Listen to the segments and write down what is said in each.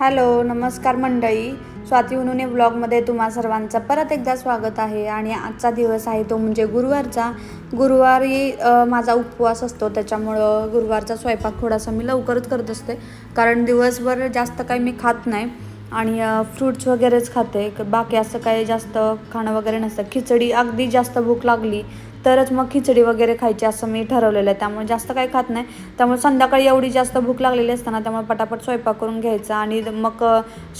Hello नमस्कार मंडळी. स्वाती उनुने ब्लॉगमध्ये तुम्हा सर्वांचं परत एकदा स्वागत आहे आणि आजचा दिवस आहे तो म्हणजे गुरुवारचा. गुरुवारी माझा उपवास असतो त्याच्यामुळं गुरुवारचा स्वयंपाक थोडासा मी लवकरच करत असते. कारण दिवसभर जास्त काही मी खात नाही आणि फ्रूट्स वगैरेच खाते. बाकी असं काही जास्त खाणं वगैरे नसतं. खिचडी अगदी जास्त भूक लागली तरच मग खिचडी वगैरे खायची असं मी ठरवलेलं आहे. त्यामुळे जास्त काही खात नाही. त्यामुळे संध्याकाळी एवढी जास्त भूक लागलेली असताना त्यामुळे पटापट स्वयंपाक करून घ्यायचा आणि मग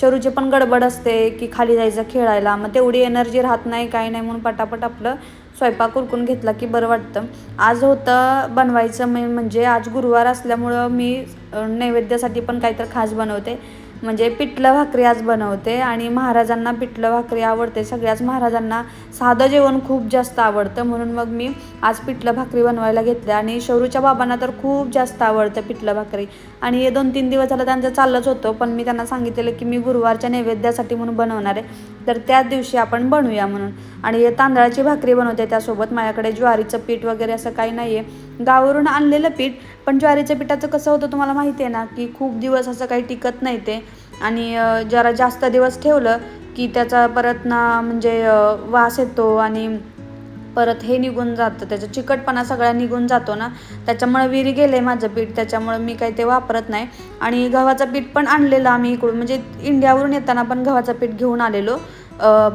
शरूची पण गडबड असते की खाली जायचं खेळायला. मग तेवढी एनर्जी राहत नाही काही नाही म्हणून पटापट आपलं स्वयंपाक उरकून घेतला की बरं वाटतं. आज होतं बनवायचं मेन म्हणजे आज गुरुवार असल्यामुळं मी नैवेद्यासाठी पण काहीतरी खास बनवते. म्हणजे पिठलं भाकरी आज बनवते आणि महाराजांना पिठलं भाकरी आवडते. सगळ्याच महाराजांना साधं जेवण खूप जास्त आवडतं. म्हणून मग मी आज पिठलं भाकरी बनवायला घेतलं आणि शौरूच्या बाबांना तर खूप जास्त आवडतं पिठलं भाकरी. आणि हे दोन तीन दिवस झालं त्यांचं चाललंच होतं. पण मी त्यांना सांगितलेलं की मी गुरुवारच्या नैवेद्यासाठी म्हणून बनवणार आहे. तर त्याच दिवशी आपण बनवूया म्हणून. आणि हे तांदळाची भाकरी बनवते त्यासोबत माझ्याकडे ज्वारीचं पीठ वगैरे असं काही नाही आहे गावावरून आणलेलं पीठ पण ज्वारीच्या पिठाचं कसं होतं तुम्हाला माहिती आहे ना की खूप दिवस असं काही टिकत नाही ते. आणि जरा जास्त दिवस ठेवलं की त्याचा परत ना म्हणजे वास येतो आणि परत हे निघून जातं त्याचा चिकटपणा सगळा निघून जातो ना. त्याच्यामुळे विरी गेले माझं पीठ त्याच्यामुळे मी काही ते वापरत नाही. आणि गव्हाचं पीठ पण आणलेलं आम्ही इकडून म्हणजे इंडियावरून येताना पण गव्हाचं पीठ घेऊन आलेलो.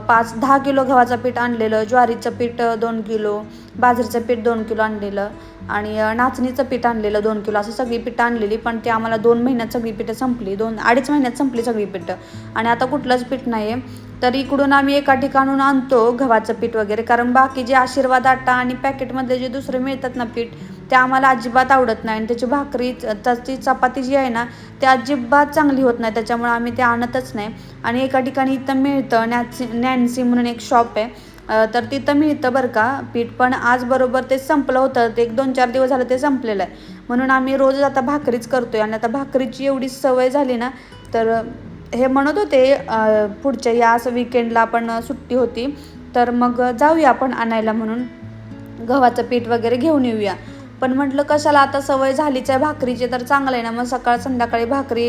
पाच दहा किलो गव्हाचं पीठ आणलेलं ज्वारीचं पीठ दोन किलो बाजरीचं पीठ दोन किलो आणलेलं आणि नाचणीचं पीठ आणलेलं दोन किलो. असं सगळी पिठं आणलेली पण ते आम्हाला दोन महिन्यात सगळी पिठं संपली. दोन अडीच महिन्यात संपली सगळी पिठं. आणि आता कुठलंच पीठ नाही आहे तर इकडून आम्ही एका ठिकाणून आणतो गव्हाचं पीठ वगैरे. कारण बाकी जे आशीर्वाद आटा आणि पॅकेटमधले जे दुसरे मिळतात ना पीठ ते आम्हाला अजिबात आवडत नाही. आणि त्याची भाकरी त्याची चपाती जी आहे ना ते अजिबात चांगली होत नाही. त्याच्यामुळे आम्ही ते आणतच नाही. आणि एका ठिकाणी इथं मिळतं नॅन्सी नॅन्सी म्हणून एक शॉप आहे. तर तिथं मिळतं बरं का पीठ. पण आज बरोबर ते संपलं होतं. ते एक दोन चार दिवस झालं ते संपलेलं आहे. म्हणून आम्ही रोज आता भाकरीच करतोय. आणि आता भाकरीची एवढी सवय झाली ना तर हे म्हणत होते पुढच्या या असं विकेंडला आपण सुट्टी होती. तर मग जाऊया आपण आणायला म्हणून. गव्हाचं पीठ वगैरे घेऊन येऊया. पण म्हटलं कशाला आता सवय झालीच आहे भाकरीची? तर चांगलं आहे ना. मग सकाळ संध्याकाळी भाकरी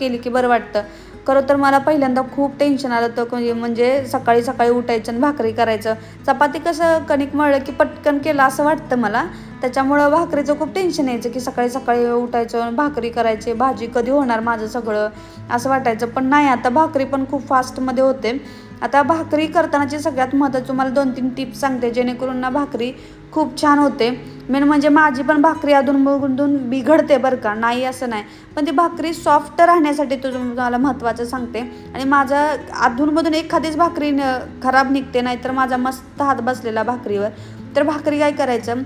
केली की बरं वाटतं. खरं तर मला पहिल्यांदा खूप टेन्शन आलं होतं. म्हणजे म्हणजे सकाळी सकाळी उठायचं आणि भाकरी करायचं. चपाती कसं कणिक मळलं की पटकन केलं असं वाटतं मला. त्याच्यामुळं भाकरीचं खूप टेन्शन यायचं की सकाळी सकाळी उठायचं भाकरी करायची. भाजी कधी होणार माझं सगळं असं वाटायचं. पण नाही आता भाकरी पण खूप फास्टमध्ये होते. आता भाकरी करतानाची सगळ्यात महत्त्वाची तुम्हाला दोन तीन टिप्स सांगते. जेणेकरून ना भाकरी खूप छान होते. मेन म्हणजे माझी पण भाकरी अधून मधून बिघडते बरं का. नाही असं नाही. पण ती भाकरी सॉफ्ट राहण्यासाठी तुझं तुम्हाला महत्त्वाचं सांगते. आणि माझं अधूनमधून एखादीच भाकरी न- खराब निघते नाहीतर माझा मस्त हात बसलेला भाकरीवर. तर भाकरी काय करायचं?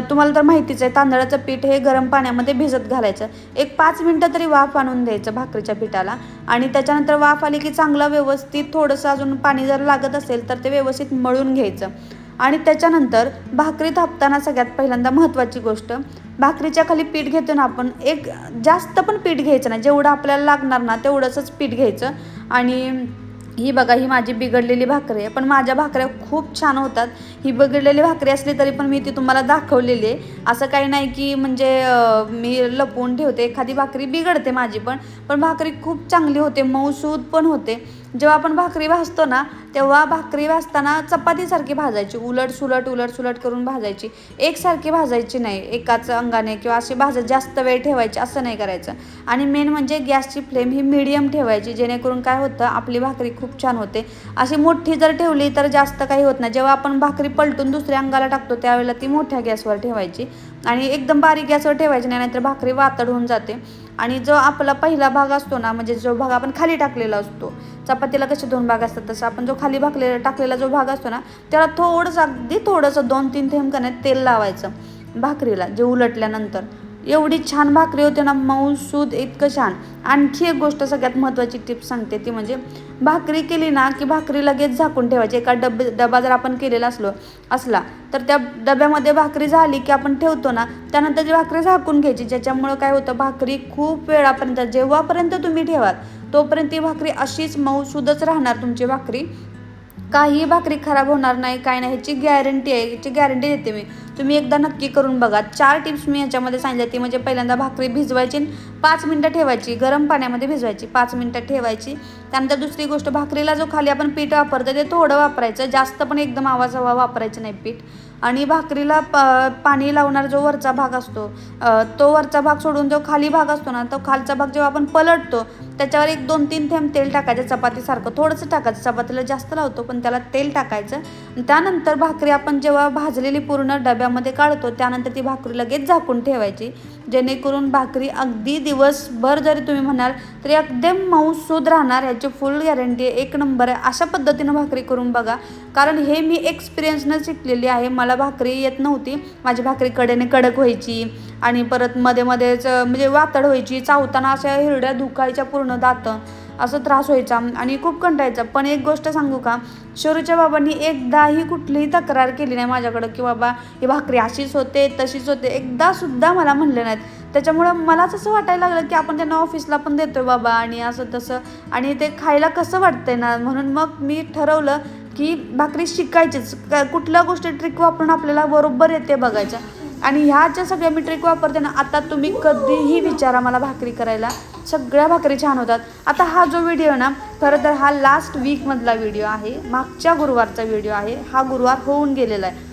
तुम्हाला तर माहितीच आहे तांदळाचं पीठ हे गरम पाण्यामध्ये भिजत घालायचं. एक पाच मिनटं तरी वाफ आणून द्यायचं भाकरीच्या पिठाला. आणि त्याच्यानंतर वाफ आली की चांगलं व्यवस्थित थोडंसं अजून पाणी जर लागत असेल तर ते व्यवस्थित मळून घ्यायचं. आणि त्याच्यानंतर भाकरी थापताना सगळ्यात पहिल्यांदा महत्त्वाची गोष्ट भाकरीच्या खाली पीठ घेतो ना आपण एक जास्त पण पीठ घ्यायचं नाही. जेवढं आपल्याला लागणार ना तेवढंच पीठ घ्यायचं. आणि ही बघा ही माझी बिघडलेली भाकरी आहे. पण माझ्या भाकऱ्या खूप छान होतात. ही बिघडलेली भाकरी असली तरी पण मी ती तुम्हाला दाखवलेली आहे. असं काही नाही की म्हणजे मी लपवून ठेवते. एखादी भाकरी बिघडते माझी पण. पण भाकरी खूप चांगली होते. मऊसूद पण होते. जेव्हा आपण भाकरी भाजतो ना तेव्हा भाकरी भाजताना चपातीसारखी भाजायची. उलट सुलट उलट सुलट करून भाजायची. एकसारखी भाजायची नाही. एकाच अंगाने किंवा अशी भाजत जास्त वेळ ठेवायची असं नाही करायचं. आणि मेन म्हणजे गॅसची फ्लेम ही मिडियम ठेवायची. जेणेकरून काय होतं आपली भाकरी खूप छान होते. अशी मोठी जर ठेवली तर जास्त काही होत नाही. जेव्हा आपण भाकरी पलटून दुसऱ्या अंगाला टाकतो त्यावेळेला ती मोठ्या गॅसवर ठेवायची. आणि एकदम बारीक गॅसवर ठेवायची नाही नाहीतर भाकरी वातड होऊन जाते. आणि जो आपला पहिला भाग असतो ना म्हणजे जो भाग आपण खाली टाकलेला असतो चपातीला कसे दोन भाग असतात तसं आपण जो खाली भाकले टाकलेला जो भाग असतो ना त्याला थोडंसं अगदी थोडंसं दोन तीन थेंब करण्यात नाही तेल लावायचं भाकरीला जे उलटल्यानंतर. एवढी छान भाकरी होते ना मऊसूद इतकं छान. आणखी एक गोष्ट सगळ्यात महत्त्वाची टिप्स सांगते ती म्हणजे भाकरी केली ना की भाकरी लगेच झाकून ठेवायची. एका डब डबा जर आपण केलेला असलो असला तर त्या डब्यामध्ये भाकरी झाली की आपण ठेवतो ना त्यानंतर ती भाकरी झाकून घ्यायची ज्याच्यामुळं काय होतं भाकरी खूप वेळापर्यंत जेव्हापर्यंत तुम्ही ठेवाल तोपर्यंत ती भाकरी अशीच मऊसूदच राहणार तुमची भाकरी. काही भाकरी खराब होणार नाही काय नाही ह्याची गॅरंटी आहे ह्याची गॅरंटी देते मी. तुम्ही एकदा नक्की करून बघा. चार टिप्स मी याच्यामध्ये सांगितल्या. ती म्हणजे पहिल्यांदा भाकरी भिजवायची आणि पाच मिनटं ठेवायची. गरम पाण्यामध्ये भिजवायची. पाच मिनटं ठेवायची. त्यानंतर दुसरी गोष्ट भाकरीला जो खाली आपण पीठ वापरतो ते थोडं वापरायचं. जास्त पण एकदम आवाज हवा वापरायचं नाही पीठ. आणि भाकरीला प पाणी लावणार जो वरचा भाग असतो तो वरचा भाग सोडून जो खाली भाग असतो ना तो खालचा भाग जेव्हा आपण पलटतो त्याच्यावर एक दोन तीन थेंब तेल टाकायचं चपातीसारखं. थोडंसं टाकायचं. चपातीला जास्त लावतो पण त्याला तेल टाकायचं. त्यानंतर भाकरी आपण जेव्हा भाजलेली पूर्ण डब्यामध्ये काढतो त्यानंतर ती भाकरी लगेच झाकून ठेवायची. जेणेकरून भाकरी अगदी दिवसभर जरी तुम्ही म्हणाल तरी अगदी मऊसूद राहणार ह्याची फुल गॅरंटी आहे एक नंबर आहे. अशा पद्धतीनं भाकरी करून बघा. कारण हे मी एक्सपिरियन्सनं शिकलेली आहे. मला भाकरी येत नव्हती. माझी भाकरी कडेने कडक व्हायची आणि परत मध्ये मध्येच म्हणजे वातड व्हायची. चावताना अशा हिरड्या दुखायच्या पूर्ण दातं. असं त्रास व्हायचा आणि खूप कंटाळायचा. पण एक गोष्ट सांगू का? शोरूच्या बाबांनी एकदाही कुठलीही तक्रार केली नाही माझ्याकडं की बाबा ही भाकरी अशीच होते तशीच होते. एकदा सुद्धा मला म्हणले नाहीत. त्याच्यामुळं मलाच असं वाटायला लागलं की आपण त्यांना ऑफिसला पण देतोय बाबा आणि असं तसं. आणि ते खायला कसं वाटतंय ना म्हणून मग मी ठरवलं की भाकरी शिकायचीच. क- कुठल्या गोष्टी ट्रिक वापरून आपल्याला बरोबर येते बघायच्या आणि ह्या ज्या सगळ्या मी ट्रिक वापरते ना आता तुम्ही कधीही विचारा मला भाकरी करायला. सगळ्या भाकरी छान होतात. आता हा जो व्हिडिओ ना खरं तर हा लास्ट वीकमधला व्हिडिओ आहे. मागच्या गुरुवारचा व्हिडिओ आहे. हा गुरुवार होऊन गेलेला आहे.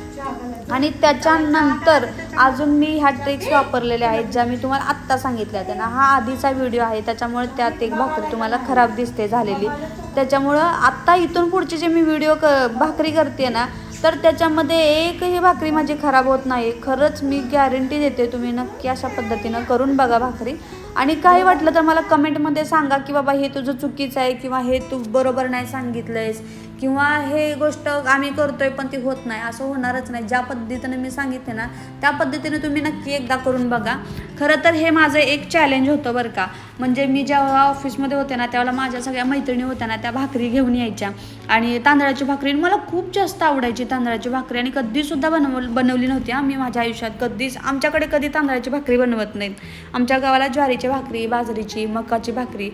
आणि त्याच्यानंतर अजून मी ह्या ट्रिक्स वापरलेल्या आहेत ज्या मी तुम्हाला आत्ता सांगितल्या त्यांना हा आधीचा व्हिडिओ आहे. त्याच्यामुळे त्यात एक भाकरी तुम्हाला खराब दिसते झालेली. त्याच्यामुळं आत्ता इथून पुढचे जे मी व्हिडिओ क भाकरी करते ना तर त्याच्यामध्ये एकही भाकरी माझी खराब होत नाही. खरंच मी गॅरंटी देते तुम्ही नक्की अशा पद्धतीनं करून बघा भाकरी. आणि काही वाटलं तर मला कमेंटमध्ये सांगा की बाबा हे तुझं चुकीचं आहे किंवा हे तू बरोबर नाही सांगितलंयस किंवा हे गोष्ट आम्ही करतोय पण ती होत नाही. असं होणारच नाही. ज्या पद्धतीनं मी सांगितले ना त्या पद्धतीने तुम्ही नक्की एकदा करून बघा. खरं तर हे माझं एक चॅलेंज होतं बरं का. म्हणजे मी जेव्हा ऑफिसमध्ये होते ना त्यावेळेला माझ्या सगळ्या मैत्रिणी होत्या ना त्या भाकरी घेऊन यायच्या. आणि तांदळाची भाकरी. मला खूप जास्त आवडायची तांदळाची भाकरी. आणि कधीसुद्धा बनव बनवली नव्हती आम्ही माझ्या आयुष्यात कधीच आमच्याकडे कधी तांदळाची भाकरी बनवत नाहीत. आमच्या गावाला ज्वारीची भाकरी बाजरीची मकाची भाकरी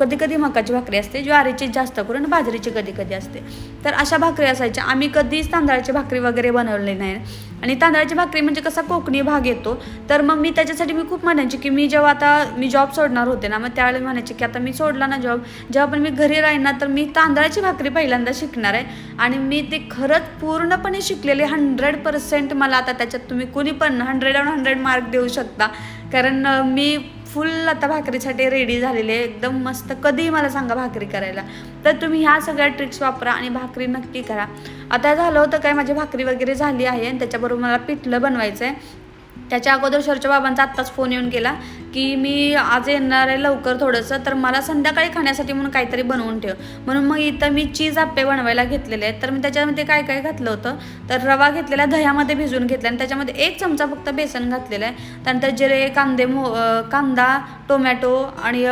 कधी कधी मकाची भाकरी असते. ज्वारीची जास्त करून आणि बाजरीची कधी कधी असते. तर अशा भाकरी असायच्या. आम्ही कधीच तांदळाची भाकरी वगैरे बनवली नाही. आणि तांदळाची भाकरी म्हणजे कसा कोकणी भाग येतो तर मग मी त्याच्यासाठी मी खूप म्हणायची की मी जेव्हा आता मी जॉब सोडणार होते ना मग त्यावेळेला म्हणायचे की आता मी सोडला ना जॉब जेव्हा पण मी घरी राहीन ना तर मी तांदळाची भाकरी पहिल्यांदा शिकणार आहे. आणि मी ते खरंच पूर्णपणे शिकलेले हंड्रेड पर्सेंट मला आता त्याच्यात तुम्ही कुणी पण हंड्रेड ऑन हंड्रेड मार्क देऊ शकता. कारण मी फुल आता भाकरीसाठी रेडी झालेले आहे. एकदम मस्त. कधीही मला सांगा भाकरी करायला. तर तुम्ही ह्या सगळ्या ट्रिक्स वापरा आणि भाकरी नक्की करा. आता झालं होतं काय माझी भाकरी वगैरे झाली आहे आणि त्याच्याबरोबर मला पिठलं बनवायचं आहे त्याच्या अगोदर शरच्या बाबांचा आत्ताच फोन येऊन गेला की मी आज येणार आहे लवकर थोडंसं तर मला संध्याकाळी खाण्यासाठी म्हणून काहीतरी बनवून ठेव. म्हणून मग इथं मी चीज आप्पे बनवायला घेतलेले आहेत. तर मी त्याच्यामध्ये काय काय घातलं होतं? तर रवा घेतलेला दह्यामध्ये भिजवून घेतला आणि त्याच्यामध्ये एक चमचा फक्त बेसन घातलेलं आहे. त्यानंतर जिरे कांदे मो कांदा टोमॅटो आणि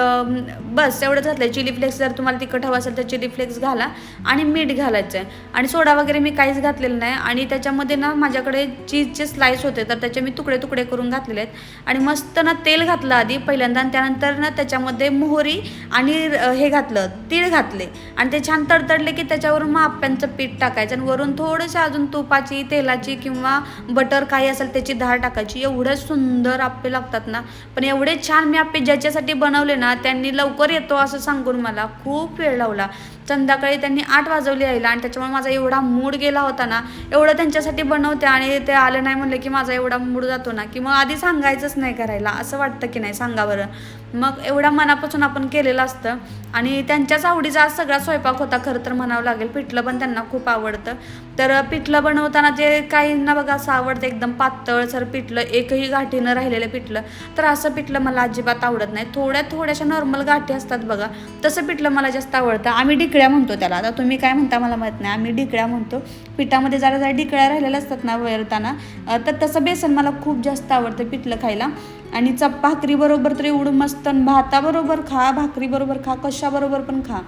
बस एवढंच घातलं आहे चिली फ्लेक्स जर तुम्हाला तिखट हवं असेल तर चिली फ्लेक्स घाला आणि मीठ घालायचं आहे. आणि सोडा वगैरे मी काहीच घातलेलं नाही. आणि त्याच्यामध्ये ना माझ्याकडे चीजचे स्लाईस होते तर त्याचे मी तुकडे तुकडे करून घातलेले आहेत. आणि मस्त ना तेल घातलं आधी पहिल्यांदा आणि त्यानंतर ना त्याच्यामध्ये मोहरी आणि हे घातलं तीळ घातले. आणि ते छान तडतडले की त्याच्यावरून मग आप्यांचं पीठ टाकायचं आणि वरून थोडंसं अजून तुपाची तेलाची किंवा बटर काही असेल त्याची धार टाकायची. एवढे सुंदर आप्पे लागतात ना. पण एवढे छान मी आप्पे ज्याच्यासाठी बनवले ना त्यांनी लवकर येतो असं सांगून मला खूप वेळ लावला. संध्याकाळी त्यांनी आठ वाजवली यायला आणि त्याच्यामुळे माझा एवढा मूड गेला होता ना एवढं त्यांच्यासाठी बनवते आणि ते आले नाही म्हणले की माझा एवढा मूड जातो ना की मग आधी सांगायचंच नाही करायला असं वाटतं की नाही सांगा बरं. मग एवढ्या मनापासून आपण केलेलं असतं. आणि त्यांच्याच आवडीचा आज सगळा स्वयंपाक होता खरं तर म्हणावं लागेल. पिठलं पण त्यांना खूप आवडतं. तर पिठलं बनवताना जे काहींना बघा असं आवडतं एकदम पातळ सर पिठलं एकही गाठीनं राहिलेलं पिठलं तर असं पिठलं मला अजिबात आवडत नाही. थोड्या थोड्याशा नॉर्मल गाठी असतात बघा तसं पिठलं मला जास्त आवडतं. आम्ही डिकळ्या म्हणतो त्याला. आता तुम्ही काय म्हणता मला माहीत नाही. आम्ही डिकळ्या म्हणतो. पिठामध्ये जरा जरा डिकळ्या राहिलेल्या असतात ना वरताना तर तसं बेसन मला खूप जास्त आवडतं पिठलं खायला. आणि चप भाकरीबरोबर तर एवढं मस्त तर भाताबरोबर खा भाकरी बरोबर खा कशाबरोबर पण खा.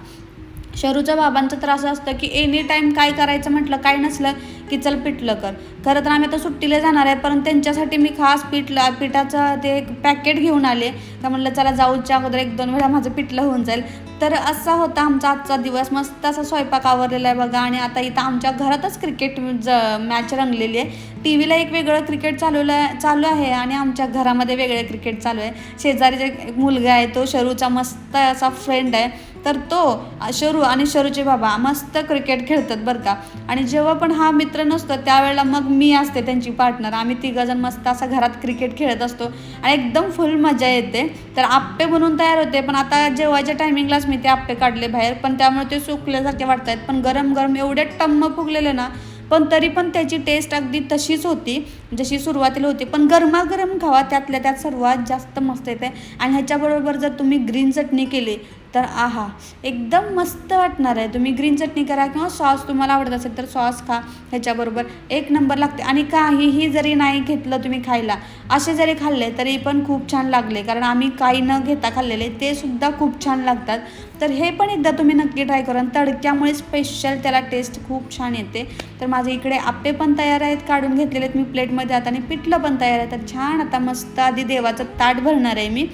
शरूच्या बाबांचं तर असं असतं की एनी टाईम काय करायचं म्हटलं काय नसलं की चल पिठलं कर. खरं तर आम्ही आता सुट्टीला जाणार आहे पण त्यांच्यासाठी मी खास पिठलं पिठाचं ते एक पॅकेट घेऊन आले. का म्हणलं चला जाऊच्या अगोदर एक दोन वेळा माझं पिठलं होऊन जाईल. तर असा होता आमचा आजचा दिवस. मस्त असा स्वयंपाक आवरलेला आहे बघा. आणि आता इथं आमच्या घरातच क्रिकेट ज मॅच रंगलेली आहे. टी व्हीला एक वेगळं क्रिकेट चालवलं चालू आहे आणि आमच्या घरामध्ये वेगळे क्रिकेट चालू आहे. शेजारी एक मुलगा आहे तो शरूचा मस्त असा फ्रेंड आहे. तर तो शरू आणि शरूचे बाबा मस्त क्रिकेट खेळतात बरं का. आणि जेव्हा पण हा मित्र नसतो त्यावेळेला मग मी असते त्यांची पार्टनर आम्ही तिघंजण मस्त असं घरात क्रिकेट खेळत असतो. आणि एकदम फुल मजा येते. तर आप्पे बनवून तयार होते पण आता जेवायच्या टायमिंगलाच मी ते आप्पे काढले बाहेर. पण त्यामुळे ते सुकल्यासारखे वाटत आहेत पण गरम गरम एवढे टम्म फुगलेले ना पण तरी पण त्याची टेस्ट अगदी तशीच होती. जशी सुरुवातीला होती पण गरमागरम खावा त्यातल्या त्यात सर्वात जास्त मस्त येते आणि ह्याच्याबरोबर जर तुम्ही ग्रीन चटणी केली तर आहा एकदम मस्त वाटणार आहे. तुम्ही ग्रीन चटणी करा किंवा सॉस तुम्हाला आवडत असेल तर सॉस खा ह्याच्याबरोबर एक नंबर लागते. आणि काहीही जरी नाही घेतलं तुम्ही खायला असे जरी खाल्ले तरी पण खूप छान लागले. कारण आम्ही काही न घेता खाल्लेले ते सुद्धा खूप छान लागतात. तर हे पण एकदा तुम्ही नक्की ट्राय करा. आणि तडक्यामुळे स्पेशल त्याला टेस्ट खूप छान येते. तर माझे इकडे आप्पे पण तयार आहेत काढून घेतलेले आहेत. मी प्लेटमध्ये आता आणि पिठलं पण तयार आहे. तर छान आता मस्त आधी देवाचं ताट भरणार आहे मी.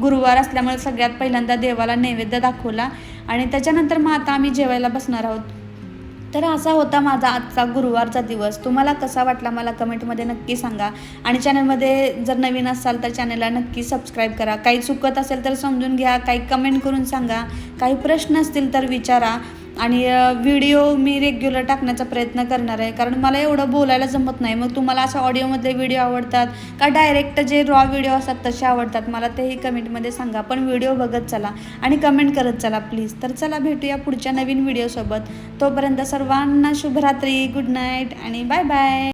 गुरुवार असल्यामुळे सगळ्यात पहिल्यांदा देवाला नैवेद्य दाखवला. आणि त्याच्यानंतर मग आता आम्ही जेवायला बसणार आहोत. तर असा होता माझा आजचा गुरुवारचा दिवस. तुम्हाला कसा वाटला मला कमेंटमध्ये नक्की सांगा. आणि चॅनलमध्ये जर नवीन असाल तर चॅनलला नक्की सबस्क्राईब करा. काही चुकत असेल तर समजून घ्या काही कमेंट करून सांगा. काही प्रश्न असतील तर विचारा. आणि व्हिडिओ मी रेग्युलर टाकण्याचा प्रयत्न करणार आहे. कारण मला एवढं बोलायला जमत नाही. मग तुम्हाला असं ऑडिओमधले व्हिडिओ आवडतात का डायरेक्ट जे रॉ व्हिडिओ असतात तसे आवडतात? मला तेही कमेंटमध्ये सांगा. पण व्हिडिओ बघत चला आणि कमेंट करत चला प्लीज तर चला भेटूया पुढच्या नवीन व्हिडिओसोबत तोपर्यंत सर्वांना शुभरात्री. गुड नाईट आणि बाय बाय